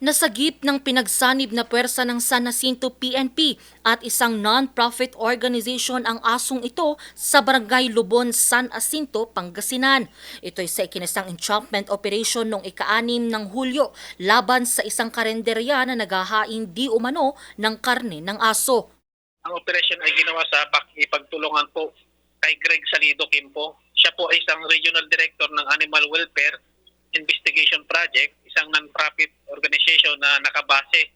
Nasagip ng pinagsanib na puwersa ng San Jacinto PNP at isang non-profit organization ang asong ito sa Barangay Lubon, San Jacinto, Pangasinan. Ito'y sa ikinasang entrapment operation noong ika-anim ng Hulyo laban sa isang karenderya na naghahain di umano ng karne ng aso. Ang operasyon ay ginawa sa pakipagtulungan po kay Greg Salido Kimpo. Siya po ay isang regional director ng Animal Welfare Investigation Project, isang non-profit organization na nakabase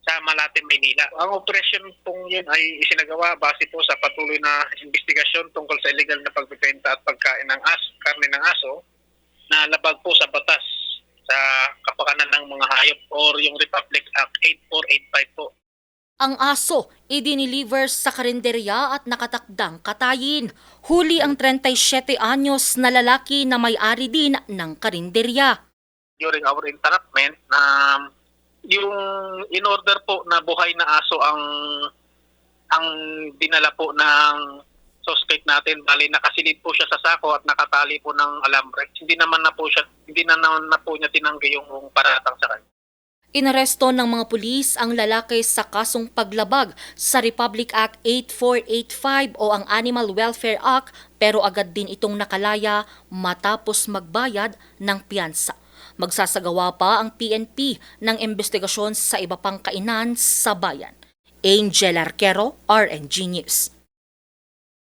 sa Malate, Maynila. Ang operasyon pong yun ay isinagawa base po sa patuloy na investigasyon tungkol sa illegal na pagbibenta at pagkain ng aso, karne ng aso na labag po sa batas sa kapakanan ng mga hayop or yung Republic Act 8485 po. Ang aso idiniliver sa karinderya at nakatakdang katayin. Huli ang 37 anyos na lalaki na may-ari din ng karinderya. during our entrapment yung in order po na buhay na aso ang ang dinala po ng suspect natin. Bali nakasilid po siya sa sako at nakatali po ng alambre. Hindi naman na po siya hindi na naman na po niya tinanggi yung paratang sa kanya. Inaresto ng mga pulis ang lalaki sa kasong paglabag sa Republic Act 8485 o ang Animal Welfare Act pero agad din itong nakalaya matapos magbayad ng piyansa. Magsasagawa pa ang PNP ng investigasyon sa iba pang kainan sa bayan. Angel Arquero, RNG News.